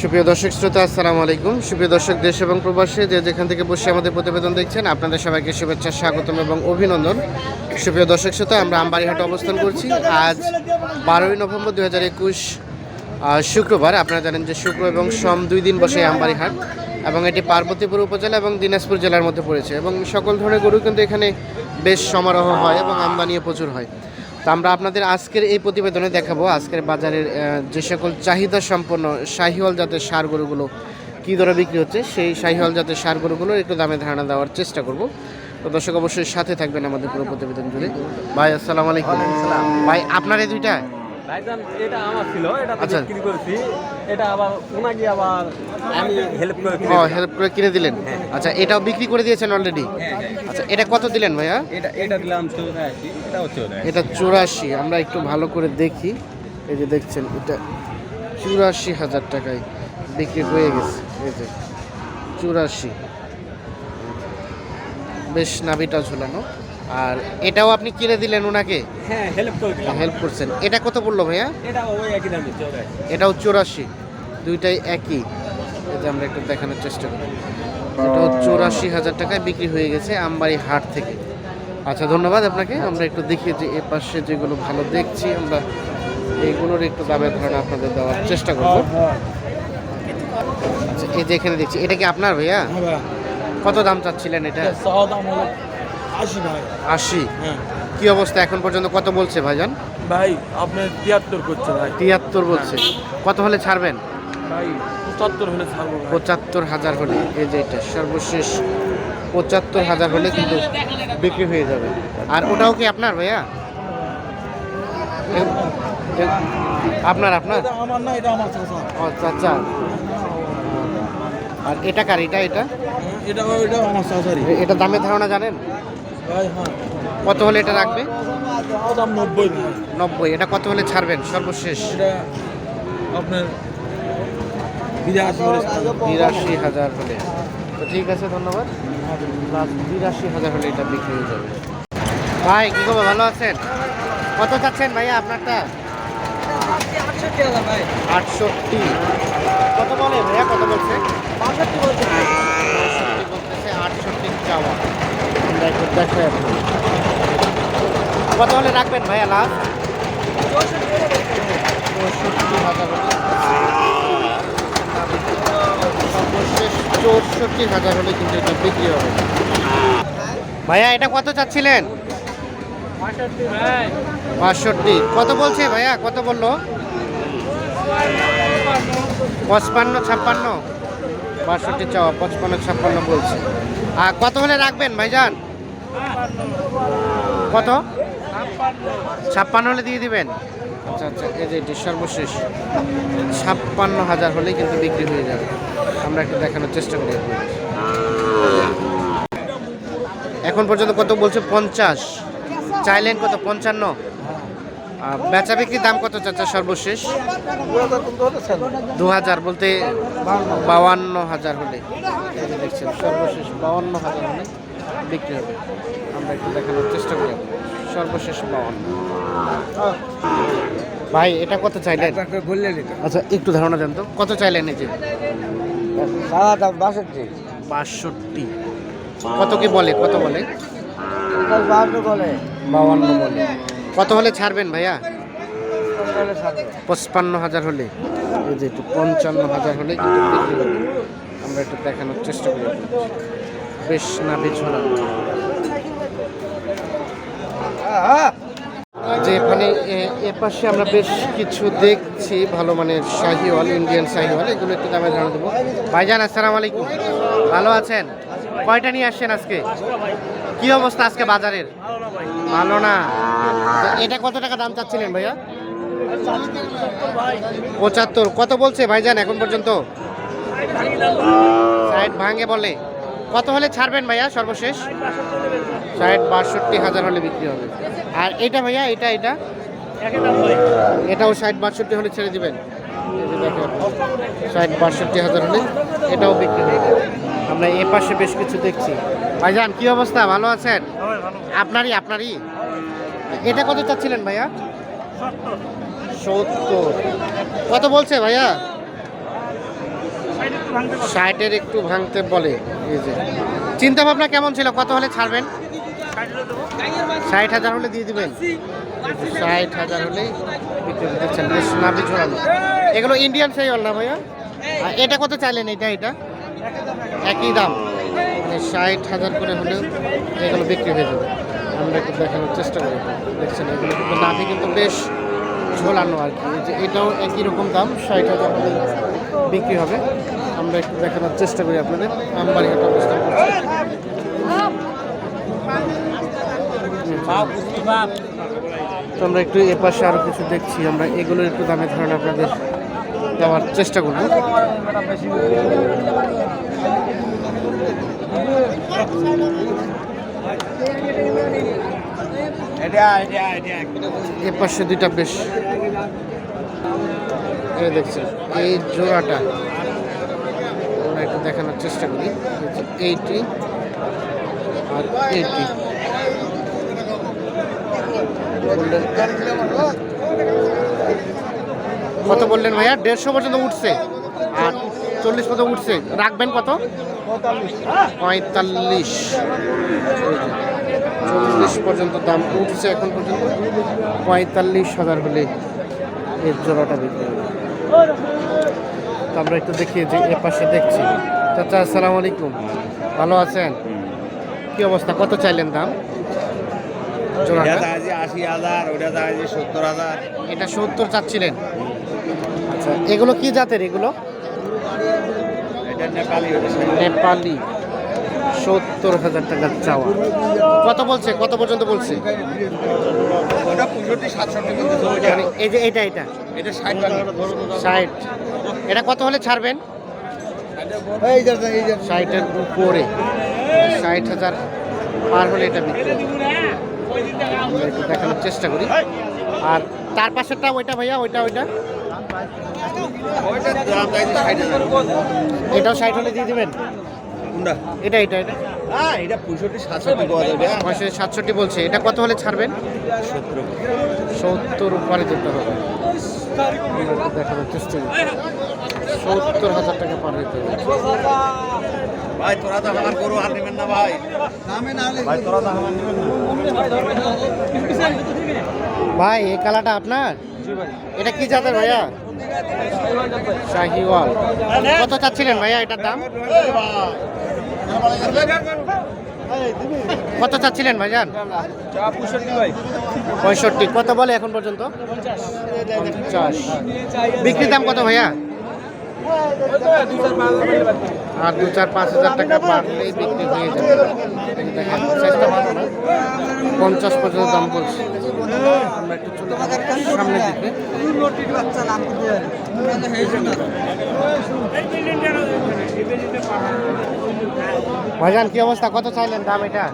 সুপ্রিয় দর্শক শ্রোতা, আসসালামু আলাইকুম। সুপ্রিয় দর্শক, দেশ এবং প্রবাসী যে যেখান থেকে বসে আমাদের প্রতিবেদন দেখছেন, আপনাদের সবাইকে শুভেচ্ছা, স্বাগতম এবং অভিনন্দন। সুপ্রিয় দর্শক শ্রোতা, আমরা আমবাড়িহাটে অবস্থান করছি। আজ বারোই নভেম্বর দু হাজার একুশ শুক্রবার। আপনারা জানেন যে শুক্র এবং সোম দুই দিন বসে আমবাড়িহাট এবং এটি পার্বতীপুর উপজেলা এবং দিনাজপুর জেলার মধ্যে পড়েছে এবং সকল ধরনের গরু কিন্তু এখানে বেশ সমারোহ হয় এবং আমদানিও প্রচুর হয়। তো আমরা আপনাদের আজকের এই প্রতিবেদনে দেখাবো আজকের বাজারের যে সকল চাহিদা সম্পন্ন শাহিওয়াল জাতের সার গরুগুলো কী দরে বিক্রি হচ্ছে সেই শাহিওয়াল জাতের সার গরুগুলোর একটু দামে ধারণা দেওয়ার চেষ্টা করব। তো দর্শক অবশ্যই সাথে থাকবেন আমাদের পুরো প্রতিবেদন জুড়ে। ভাই আসসালামু আলাইকুম। ভাই আপনার এই দুইটা? ভাইজান এটা আমার ছিল এটা আচ্ছা। বিক্রি করেছি। এটা আবার ওনাকে আবার আমি হেল্প করে কিনে ও। হেল্প করে কিনে দিলেন? আচ্ছা এটাও বিক্রি করে দিয়েছেন অলরেডি হ্যাঁ, হ্যাঁ। আচ্ছা এটা কত দিলেন ভাইয়া? এটা এটা দিলাম চৌরাশি এটাও চৌরাশি। এটা চুরাশি আমরা একটু ভালো করে দেখি। এই যে দেখছেন এটা চুরাশি হাজার টাকায় বিক্রি হয়ে গেছে। এই যে চুরাশি। বেশ নাভিটা ঝুলানো। আর এটাও আপনি কিনে দিলেন ওনাকে? হ্যাঁ হেল্প করে হেল্প করছেন। এটা কত পড়ল ভাইয়া? এটা ওই একই দামে চৌরাশি এটাও চুরাশি। দুইটাই একই। যে আমরা একটু দেখানোর চেষ্টা করি। এটাও চৌরাশি হাজার টাকায় বিক্রি হয়ে গেছে আমবাড়ি হাট থেকে। আচ্ছা ধন্যবাদ আপনাকে। আমরা একটু দেখি যে এ পাশে যেগুলো ভালো দেখছি আমরা এইগুলোর একটু দামের ধারণা আপনাদের দেওয়ার চেষ্টা করব। আচ্ছা এই যে এখানে দেখছি এটা কি আপনার ভাইয়া? কত দাম চাচ্ছিলেন এটা? দাম হলো আশি ভাই। আশি? হ্যাঁ। কি অবস্থা এখন পর্যন্ত? কত বলছে ভাইজান? ভাই আপনি তিয়াত্তর করছে ভাই। তিয়াত্তর বলছে। কত হলে ছাড়বেন? ভাই পঁচাত্তর হলে ছাড়বো পঁচাত্তর হাজার হলে। এই যে এটা সর্বশেষ পঁচাত্তর হাজার হলে কিন্তু বিক্রি হয়ে যাবে। আর ওটাও কি আপনার ভাইয়া? আপনার আপনার? এটা আমার না এটা আমার চাচা। ও আর এটা কার? এটা এটা? এটা এটা আমার এটা দামের ধারণা জানেন? হ্যাঁ কত হলে এটা রাখবে? নব্বই নব্বই। এটা কত হলে ছাড়বেন? সর্বশেষ। আপনার বিরাশি হাজার হলে। তো ঠিক আছে ধন্যবাদ। বিরাশি হাজার হলে এটা বিক্রি হয়ে যাবে। ভাই কি খবর? ভালো আছেন? কত চাচ্ছেন ভাইয়া আপনারটা? আটষট্টি। কত বলে ভাইয়া? কত বলছে পঁয়ষট্টি বলতেছে আটষট্টি চাওয়া একটু কত হলে রাখবেন ভাইয়া লাস্ট চৌষট্টি হাজার হলে কিন্তু এটা বিক্রি হবে। ভাইয়া, এটা কত চাচ্ছিলেন? বাষট্টি। কত বলছে ভাইয়া? কত বলল? পঁচপান্ন, ছাপ্পান্ন? বাষট্টি চাওয়া, পঁচপান্ন, ছাপ্পান্ন বলছে। আর কত হলে রাখবেন ভাইজান? কত? ছাপ্পান্ন হলে দিয়ে দিবেন? আচ্ছা আচ্ছা এই যে এটি সর্বশেষ। ছাপ্পান্ন হাজার হলেই কিন্তু বিক্রি হয়ে যাবে। আমরা একটু দেখানোর চেষ্টা করি। এখন পর্যন্ত কত বলছে? পঞ্চাশ। চাইলেন কত? পঞ্চান্ন। বেচা বিক্রির দাম কত চাচা সর্বশেষ? দু হাজার বলতে বাউান্ন হাজার হলে। দেখছেন সর্বশেষ বাউান্ন হাজার হলে। বিক্রি হবে। আমরা একটু দেখানোর চেষ্টা করি সর্বশেষ বাউান্ন ভাই এটা কত চাইলেন? বললেন আচ্ছা একটু ধারণা দেন তো। কত চাইলেন এই যে? বাষট্টি। বাষট্টি। কত কি বলে? কত বলে? বাহান্ন বলে। বাউান্ন বলে। কত হলে ছাড়বেন ভাইয়া? পঁচপান্ন হাজার হলে। এই যে একটু পঞ্চান্ন হাজার হলে আমরা একটু দেখানোর চেষ্টা করি। বেশ নাভি ঝোলা যে এখানে এ- এ পাশে আমরা বেশ কিছু দেখছি ভালো মানের শাহিওয়াল, ইন্ডিয়ান শাহিওয়াল, এগুলো একটু দামে ধারণা দেবো। ভাইজান, আসসালামু আলাইকুম। ভালো আছেন? কয়টা নিয়ে আসছেন আজকে? কি অবস্থা আজকে বাজারের? ভালো না। এটা কত টাকা দাম চাচ্ছিলেন ভাইয়া? পঁচাত্তর। কত বলছে ভাইজান এখন পর্যন্ত? ভাঙে বলে। কত হলে ছাড়বেন ভাইয়া সর্বশেষ? ষাট, বাষট্টি, হাজার হলে বিক্রি হবে। আর এটা ভাইয়া, এটা এটা? এটাও ষাট, বাষট্টি হলে ছেড়ে দিবেন। ষাট, বাষট্টি, হাজার হলে এটাও বিক্রি যাবে আমরা এ পাশে বেশ কিছু দেখছি। ভাইজান, কি অবস্থা? ভালো আছেন? আপনারই আপনারই? এটা কত চাচ্ছিলেন ভাইয়া? সত্তর। কত বলছে ভাইয়া? ষাটের একটু ভাঙতে বলে, এই যে। চিন্তা ভাবনা কেমন ছিল? কত হলে ছাড়বেন? ষাট হাজার হলে দিয়ে দিবেন? ষাট হাজার হলে দিচ্ছেন বেশ ঝোড়ানো এগুলো ইন্ডিয়ান সাইওয়াল না ভাইয়া? এটা কত চাইলেন এটা এটা? একই দাম। মানে ষাট হাজার করে হলেও এগুলো বিক্রি হয়ে যাবে। আমরা একটু দেখানোর চেষ্টা করি দেখছেন, এগুলো কিন্তু নাভি কিন্তু বেশ ঝোলানো আর কি। যে এটাও একই রকম দাম, ষাট হাজার বিক্রি হবে। আমরা একটু দেখানোর চেষ্টা করি আপনাদের। আমবাড়ি হাট অবস্থান তো আমরা একটু এ পাশে আরও কিছু দেখছি। আমরা এগুলোর একটু দামে ধারণা আপনাদের দেওয়ার চেষ্টা করব। এ পাশে দুইটা বেশ। এই দেখছেন, এই জোড়াটা। একটু দেখানোর চেষ্টা করি। এইটি আর এইটি। কত বললেন ভাইয়া? দেড়শো পর্যন্ত উঠছে। আর চল্লিশ পর্যন্ত উঠছে। রাখবেন কত? পঁয়তাল্লিশ। চল্লিশ পর্যন্ত দাম উঠছে এখন পর্যন্ত। পঁয়তাল্লিশ হাজার হলে এর জোড়াটা বিক্রি হবে। তো আমরা একটু দেখি যে এ পাশে দেখছি। চাচা আসসালামু আলাইকুম। ভালো আছেন? কি অবস্থা? কত চাইলেন দাম? এটা সত্তর চাচ্ছিলেন। আচ্ছা এগুলো কি জাতের এগুলো? এটা নেপালি নেপালি। সত্তর হাজার টাকা চাওয়া। কত বলছে? কত পর্যন্ত বলছে? মানে এই যে এটা এটা। ষাট কত হলে ছাড়বেন? এই যে এই যে। ষাটের উপরে। ষাট হাজার পার হলে এটা দেখানোর চেষ্টা করি। আর তার পাশেরটা ওইটা ভাইয়া ওইটা ওইটা? এটাও ষাট হলে দিয়ে দিবেন? কোনটা এটা এটা এটা। হ্যাঁ এটা পঁয়ষট্টি সাতষট্টি পাওয়া যাবে পয়সা সাতষট্টি বলছে। এটা কত হলে ছাড়বেন? সত্তর সত্তর উপরে যেতে হবে। চেষ্টা করি সত্তর হাজার টাকা পার হইতে হবে। ভাই তোরা তো আমার গরু আর নেবেন না ভাই। ভাই তোরা তো আমার নেবেন না। ভাই এই কালাটা আপনার? এটা কি জাতের ভাইয়া? শাহিওয়াল। কত চাচ্ছিলেন ভাইয়া এটার দাম? কত চাচ্ছিলেন ভাইজান পঁয়ষট্টি। কত বলে এখন পর্যন্ত? পঞ্চাশ। বিক্রি দাম কত ভাইয়া? আর দু চার পাঁচ হাজার টাকা বাড়লেই বিক্রি হয়ে যাবে। দেখেন চেষ্টা ভালো না। পঞ্চাশ পর্যন্ত দাম বলছে। আমরা একটু সামনের দিকে। ভাইজান কি অবস্থা? কত চাইলেন দাম এটা?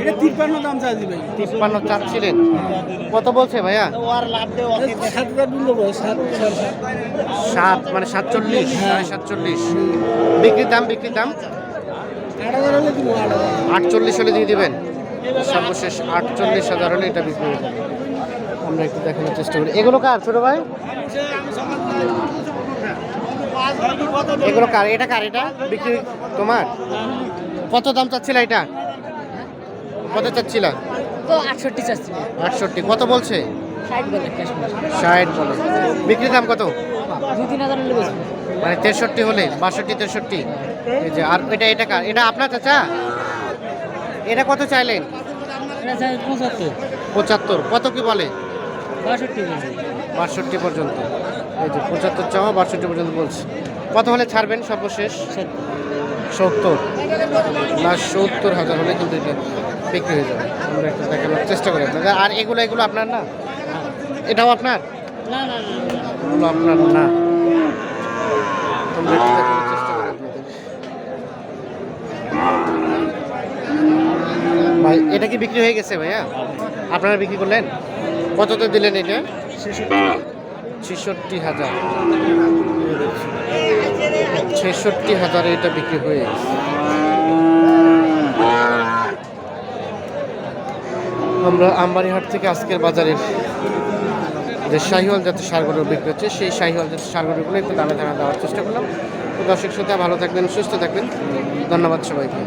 এটা তিপ্পান্ন দাম চাইছি ভাই। তিপ্পান্ন চাচ্ছিলেন। কত বলছে ভাইয়া? সাত মানে সাতচল্লিশ সাড়ে সাতচল্লিশ। বিক্রির দাম বিক্রির দাম? আটচল্লিশ হলে দিয়ে দিবেন? সর্বশেষ আটচল্লিশ হাজার হলে এটা বিক্রি হয়ে যাবে। আমরা একটু দেখানোর চেষ্টা করি। এগুলো কার? ছোট ভাই? এগুলো কার? এটা কার? এটা বিক্রি তোমার? কত দাম চাচ্ছিল এটা? কত চাচ্ছিল? আটষট্টি চাচ্ছি আটষট্টি। কত বলছে? ষাট বলে বিক্রি দাম কত? মানে তেষট্টি হলে বাষট্টি তেষট্টি। এই যে আর এটা এটা কার? এটা আপনার চাচা? এটা কত চাইলেন? পঁচাত্তর। কত কি বলে। বাষট্টি পর্যন্ত। এই যে পঁচাত্তর চাওয়া বাষট্টি পর্যন্ত বলছে। কত হলে ছাড়বেন সর্বশেষ? সত্তর। না সত্তর হাজার হলে কিন্তু এটা বিক্রি হয়ে যাবে। আমরা একটু দেখানোর চেষ্টা করি আপনাদের। আর এগুলো এগুলো আপনার না? এটাও আপনার? না না না এগুলো আপনার না। আমরা একটু দেখানোর চেষ্টা করি আপনাদের। ভাই এটা কি বিক্রি হয়ে গেছে ভাইয়া? আপনারা বিক্রি করলেন? কততে দিলেন এটা? ছেষট্টি হাজার। ছেষট্টি হাজারে এটা বিক্রি হয়ে আমরা আমবাড়িহাট থেকে আজকের বাজারের যে শাহিওয়াল জাতের সার গরু বিক্রি হচ্ছে, সেই শাহিওয়াল জাতের সার গরুগুলো একটু দামে ধারণা দেওয়ার চেষ্টা করলাম। তো দর্শক শ্রোতা ভালো থাকবেন, সুস্থ থাকবেন। ধন্যবাদ সবাইকে।